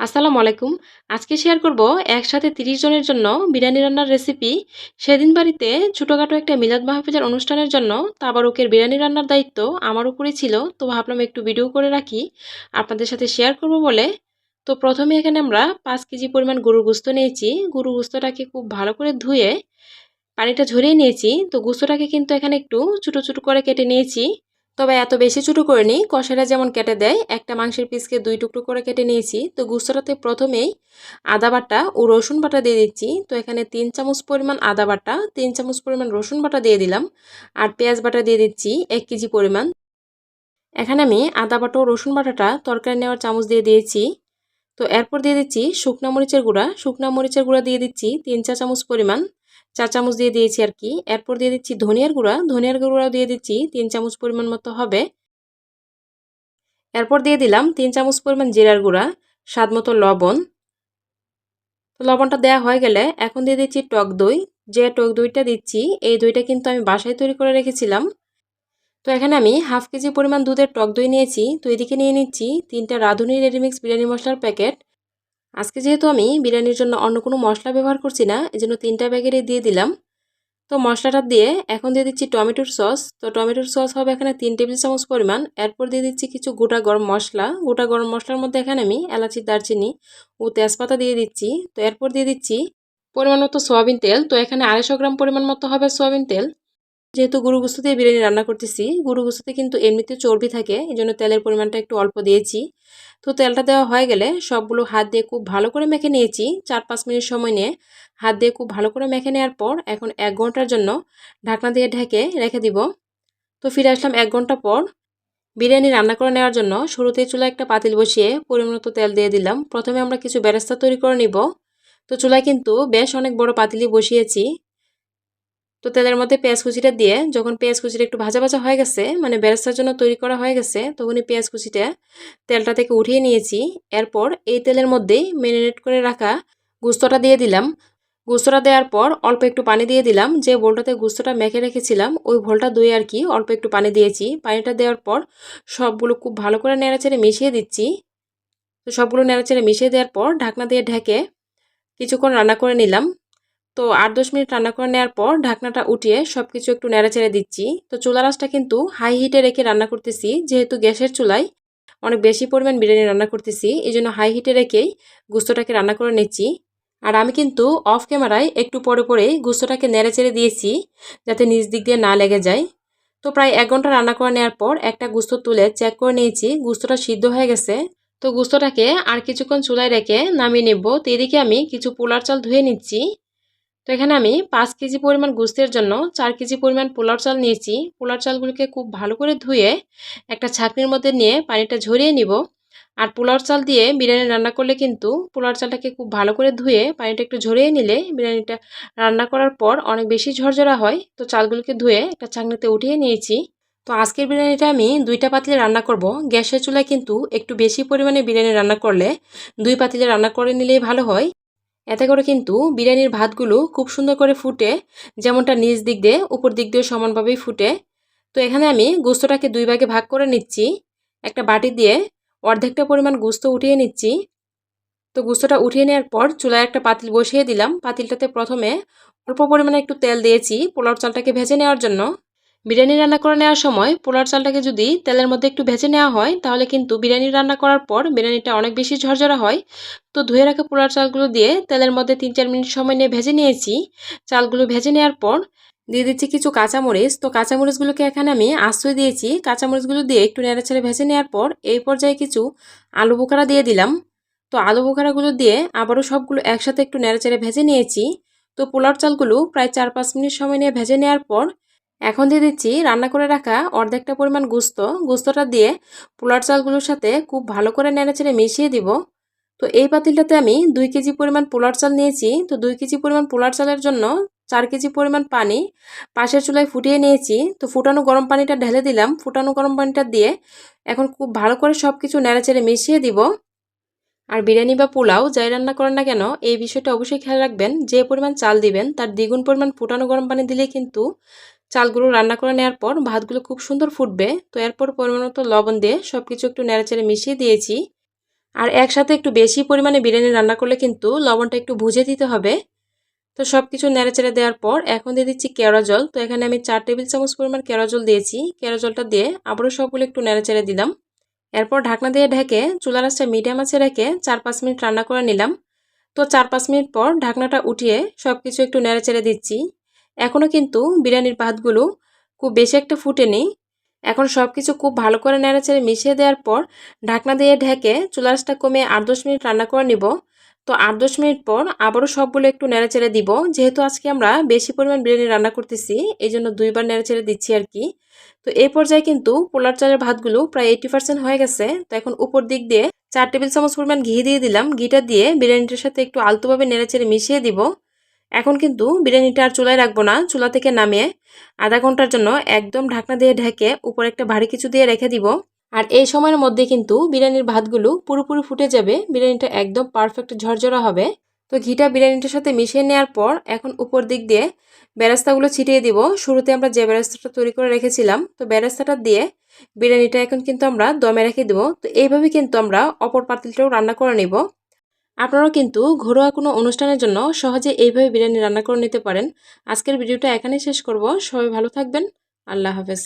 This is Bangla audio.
আসসালামু আলাইকুম। আজকে শেয়ার করব একসাথে তিরিশ জনের জন্য বিরিয়ানি রান্নার রেসিপি সেদিন বাড়িতে ছোটোখাটো একটা মিলাদ মাহফিজের অনুষ্ঠানের জন্য তাবারুকের বিরিয়ানি রান্নার দায়িত্ব আমার উপরে ছিল, তো ভাবলাম একটু ভিডিও করে রাখি। আপনাদের সাথে শেয়ার করব বলে। তো প্রথমে এখানে আমরা পাঁচ কেজি পরিমাণ গরুর গুস্ত নিয়েছি। গরুর গুস্তটাকে খুব ভালো করে ধুয়ে পানিটা ঝরিয়ে নিয়েছি। তো গুস্তটাকে কিন্তু এখানে একটু ছোটো ছোটো করে কেটে নিয়েছি। তবে এত বেশি ছোটো করে নিই কষারা যেমন কেটে দেয়, একটা মাংসের পিসকে দুই টুকরো করে কেটে নিয়েছি। তো গুস্তটাতে প্রথমেই আদা বাটা ও রসুন বাটা দিয়ে দিচ্ছি। তো এখানে তিন চামচ পরিমাণ আদা বাটা, তিন চামচ পরিমাণ রসুন বাটা দিয়ে দিলাম। আর পেঁয়াজ বাটা দিয়ে দিচ্ছি এক কেজি পরিমাণ। এখানে আমি আদা বাটা ও রসুন বাটাটা তরকারি নেওয়ার চামচ দিয়ে দিয়েছি। তো এরপর দিয়ে দিচ্ছি শুকনা মরিচের গুঁড়া। শুকনা মরিচের গুঁড়া দিয়ে দিচ্ছি তিন চা চামচ পরিমাণ। চা চামচ দিয়ে দিয়েছি আর কি। এরপর দিয়ে দিচ্ছি ধনিয়ার গুঁড়া। ধনিয়ার গুঁড়াও দিয়ে দিচ্ছি তিন চামচ পরিমাণ মতো হবে। এরপর দিয়ে দিলাম তিন চামচ পরিমাণ জিরার গুঁড়া, স্বাদ মতো লবণ। তো লবণটা দেওয়া হয়ে গেলে এখন দিয়ে দিচ্ছি টক দই। যে টক দইটা দিচ্ছি, এই দইটা কিন্তু আমি বাসায় তৈরি করে রেখেছিলাম। তো এখানে আমি হাফ কেজি পরিমাণ দুধের টক দই নিয়েছি। তো এদিকে নিয়ে নিচ্ছি তিনটা রাঁধুনি রেডিমিক্স বিরিয়ানি মশলার প্যাকেট। আজকে যেহেতু আমি বিরিয়ানির জন্য অন্য কোনো মশলা ব্যবহার করছি না এই জন্য তিনটা প্যাকেটে দিয়ে দিলাম। তো মশলাটা দিয়ে এখন দিয়ে দিচ্ছি টমেটোর সস। তো টমেটোর সস হবে এখানে তিন টেবিল চামচ পরিমাণ। এরপর দিয়ে দিচ্ছি কিছু গোটা গরম মশলা। গোটা গরম মশলার মধ্যে এখানে আমি এলাচি, দারচিনি ও তেজপাতা দিয়ে দিচ্ছি। তো এরপর দিয়ে দিচ্ছি পরিমাণ মতো সোয়াবিন তেল। তো এখানে আড়াইশো গ্রাম পরিমাণ মতো হবে সোয়াবিন তেল। যেহেতু গুরু গুস্ত দিয়ে বিরিয়ানি রান্না করতেছি গুরু গুস্তুতে কিন্তু এমনিতে চর্বি থাকে এই জন্য তেলের পরিমাণটা একটু অল্প দিয়েছি। তো তেলটা দেওয়া হয়ে গেলে সবগুলো হাত দিয়ে খুব ভালো করে মেখে নিয়েছি, চার পাঁচ মিনিট সময় নিয়ে। হাত দিয়ে খুব ভালো করে মেখে নেওয়ার পর এখন এক ঘণ্টার জন্য ঢাকনা দিয়ে ঢেকে রেখে দিব। তো ফিরে আসলাম এক ঘণ্টা পর। বিরিয়ানি রান্না করে নেওয়ার জন্য শুরুতেই চুলা একটা পাতিল বসিয়ে পরিমাণ তেল দিয়ে দিলাম। প্রথমে আমরা কিছু বেরেস্তা তৈরি করে নিব। তো চুলায় কিন্তু বেশ অনেক বড় পাতিলি বসিয়েছি। তো তেলের মধ্যে পেঁয়াজ কুচিটা দিয়ে যখন পেঁয়াজ কুচিটা একটু ভাজা ভাজা হয়ে গেছে মানে বেরেস্তার জন্য তৈরি করা হয়ে গেছে তখনই পেঁয়াজ কুচিটা তেলটা থেকে উঠিয়ে নিয়েছি। এরপর এই তেলের মধ্যেই ম্যারিনেট করে রাখা গুস্তটা দিয়ে দিলাম। গুস্তটা দেওয়ার পর অল্প একটু পানি দিয়ে দিলাম। যে বোলটাতে গুস্তটা মেখে রেখেছিলাম, ওই ভোলটা ধুয়ে আর কি অল্প একটু পানি দিয়েছি। পানিটা দেওয়ার পর সবগুলো খুব ভালো করে নেড়াচেড়ে মিশিয়ে দিচ্ছি। তো সবগুলো নেড়াচেড়ে মিশিয়ে দেওয়ার পর ঢাকনা দিয়ে ঢেকে কিছুক্ষণ রান্না করে নিলাম। তো আট দশ মিনিট রান্না করে নেওয়ার পর ঢাকনাটা উঠিয়ে সব কিছু একটু নেড়াচেড়ে দিচ্ছি। তো চুলা রাসটা কিন্তু হাই হিটে রেখে রান্না করতেছি। যেহেতু গ্যাসের চুলায় অনেক বেশি পরিমাণ বিরিয়ানি রান্না করতেছি এই জন্য হাই হিটে রেখেই গুস্তটাকে রান্না করে নিচ্ছি। আর আমি কিন্তু অফ ক্যামেরায় একটু পরে পরেই গুস্তটাকে নেড়ে চেড়ে দিয়েছি, যাতে নিচ দিক দিয়ে না লেগে যায়। তো প্রায় এক ঘণ্টা রান্না করে নেওয়ার পর একটা গুস্ত তুলে চেক করে নিয়েছি, গুস্তটা সিদ্ধ হয়ে গেছে। তো গুস্তটাকে আর কিছুক্ষণ চুলায় রেখে নামিয়ে নেব। তো এদিকে আমি কিছু পোলার চাল ধুয়ে নিচ্ছি। তো এখানে আমি পাঁচ কেজি পরিমাণ গুস্তের জন্য চার কেজি পরিমাণ পোলার চাল নিয়েছি। পোলার চালগুলোকে খুব ভালো করে ধুয়ে একটা ছাকনির মধ্যে নিয়ে পানিটা ঝরিয়ে নিব। আর পোলার চাল দিয়ে বিরিয়ানি রান্না করলে কিন্তু পোলার চালটাকে খুব ভালো করে ধুয়ে পানিটা একটু ঝরিয়ে নিলে বিরিয়ানিটা রান্না করার পর অনেক বেশি ঝরঝরা হয়। তো চালগুলোকে ধুয়ে একটা ছাকনিতে উঠিয়ে নিয়েছি। তো আজকের বিরিয়ানিটা আমি দুইটা পাতিলে রান্না করব। গ্যাসের চুলায় কিন্তু একটু বেশি পরিমাণে বিরিয়ানি রান্না করলে দুই পাতিলে রান্না করে নিলেই ভালো হয়। এতে করে কিন্তু বিরিয়ানির ভাতগুলো খুব সুন্দর করে ফুটে, যেমনটা নিচ দিক দিয়ে, উপর দিক দিয়ে সমানভাবেই ফুটে। তো এখানে আমি গোস্তটাকে দুই ভাগে ভাগ করে নিচ্ছি। একটা বাটি দিয়ে অর্ধেকটা পরিমাণ গুস্ত উঠিয়ে নিচ্ছি। তো গুস্তটা উঠিয়ে নেওয়ার পর চুলায় একটা পাতিল বসিয়ে দিলাম। পাতিলটাতে প্রথমে অল্প পরিমাণে একটু তেল দিয়েছি পোলাও চালটাকে ভেজে নেওয়ার জন্য। বিরিয়ানি রান্না করে নেওয়ার সময় পোলার চালটাকে যদি তেলের মধ্যে একটু ভেজে নেওয়া হয়, তাহলে কিন্তু বিরিয়ানি রান্না করার পর বিরিয়ানিটা অনেক বেশি ঝরঝরা হয়। তো ধুয়ে রাখা পোলার চালগুলো দিয়ে তেলের মধ্যে তিন চার মিনিট সময় নিয়ে ভেজে নিয়েছি। চালগুলো ভেজে নেওয়ার পর দিয়ে দিচ্ছি কিছু কাঁচামরিচ। তো কাঁচামরিচগুলোকে এখানে আমি আশ্রয় দিয়েছি। কাঁচামরিচগুলো দিয়ে একটু নেড়াছেড়ে ভেজে নেওয়ার পর এই পর্যায়ে কিছু আলু বোখারা দিয়ে দিলাম। তো আলু বোখারাগুলো দিয়ে আবারও সবগুলো একসাথে একটু নেড়াচেড়ে ভেজে নিয়েছি। তো পোলার চালগুলো প্রায় চার পাঁচ মিনিট সময় নিয়ে ভেজে নেওয়ার পর এখন দিয়ে দিচ্ছি রান্না করে রাখা অর্ধেকটা পরিমাণ গুস্ত। গুস্তটা দিয়ে পোলার চালগুলোর সাথে খুব ভালো করে নেড়েচেড়ে মিশিয়ে দিব। তো এই পাতিলটাতে আমি দুই কেজি পরিমাণ পোলার চাল নিয়েছি। তো দুই কেজি পরিমাণ পোলার চালের জন্য চার কেজি পরিমাণ পানি পাশের চুলায় ফুটিয়ে নিয়েছি। তো ফুটানো গরম পানিটা ঢেলে দিলাম। ফুটানো গরম পানিটা দিয়ে এখন খুব ভালো করে সব কিছু নেড়েচেড়ে মিশিয়ে দিব। আর বিরিয়ানি বা পোলাও যাই রান্না করেন না কেন, এই বিষয়টা অবশ্যই খেয়াল রাখবেন। যে পরিমাণ চাল দিবেন, তার দ্বিগুণ পরিমাণ ফুটানো গরম পানি দিলে কিন্তু চালগুলো রান্না করে নেওয়ার পর ভাতগুলো খুব সুন্দর ফুটবে। তো এরপর পরিমাণ লবণ দিয়ে সব কিছু একটু নেড়েচেড়ে মিশিয়ে দিয়েছি। আর একসাথে একটু বেশি পরিমাণে বিরিয়ানি রান্না করলে কিন্তু লবণটা একটু ভুজে দিতে হবে। তো সব কিছু নেড়েচেড়ে দেওয়ার পর এখন দিয়ে দিচ্ছি কেওড়া জল। তো এখানে আমি চার টেবিল চামচ পরিমাণ কেওড়া জল দিয়েছি। কেওড়া জলটা দিয়ে আবারও সবগুলো একটু নেড়েচেড়ে দিলাম। এরপর ঢাকনা দিয়ে ঢেকে চুলা রাসটা মিডিয়াম আছে রেখে চার পাঁচ মিনিট রান্না করে নিলাম। তো চার পাঁচ মিনিট পর ঢাকনাটা উঠিয়ে সব কিছু একটু নেড়েচেড়ে দিচ্ছি। এখনও কিন্তু বিরিয়ানির ভাতগুলো খুব বেশি একটা ফুটেনি এখন সব কিছু খুব ভালো করে নেড়েচেড়ে মিশিয়ে দেওয়ার পর ঢাকনা দিয়ে ঢেকে চুলারাসটা কমে আট দশ মিনিট রান্না করে নিব। তো আট দশ মিনিট পর আবারও সবগুলো একটু নেড়েচেড়ে দিব। যেহেতু আজকে আমরা বেশি পরিমাণ বিরিয়ানি রান্না করতেছি এই জন্য দুইবার নেড়েচেড়ে দিচ্ছি আর কি। তো এই পর্যায়ে কিন্তু পোলার চালের ভাতগুলো প্রায় এইটি পার্সেন্ট হয়ে গেছে। তো এখন উপর দিক দিয়ে চার টেবিল চামচ পরিমাণ ঘি দিয়ে দিলাম। ঘিটা দিয়ে বিরিয়ানিটার সাথে একটু আলতোভাবে নেড়েচেড়ে মিশিয়ে দিব। এখন কিন্তু বিরিয়ানিটা আর চুলায় রাখব না, চুলা থেকে নামিয়ে আধা ঘণ্টার জন্য একদম ঢাকনা দিয়ে ঢেকে উপরে একটা ভারী কিছু দিয়ে রেখে দিব। আর এই সময়ের মধ্যে কিন্তু বিরিয়ানির ভাতগুলো পুরোপুরি ফুটে যাবে, বিরিয়ানিটা একদম পারফেক্ট ঝরঝরা হবে। তো ঘিটা বিরিয়ানিটার সাথে মিশিয়ে নেওয়ার পর এখন উপর দিক দিয়ে বেরাস্তাগুলো ছিটিয়ে দিব। শুরুতে আমরা যে বেরাস্তাটা তৈরি করে রেখেছিলাম, তো বেরাস্তাটা দিয়ে বিরিয়ানিটা এখন কিন্তু আমরা দমে রেখে দেবো। তো এইভাবে কিন্তু আমরা অপর পাতিলটাও রান্না করে নিব। আপনারাও কিন্তু ঘরোয়া কোনো অনুষ্ঠানের জন্য সহজে এইভাবে বিরিয়ানি রান্না করে নিতে পারেন। আজকের ভিডিওটা এখানেই শেষ করব। সবাই ভালো থাকবেন। আল্লাহ হাফেজ।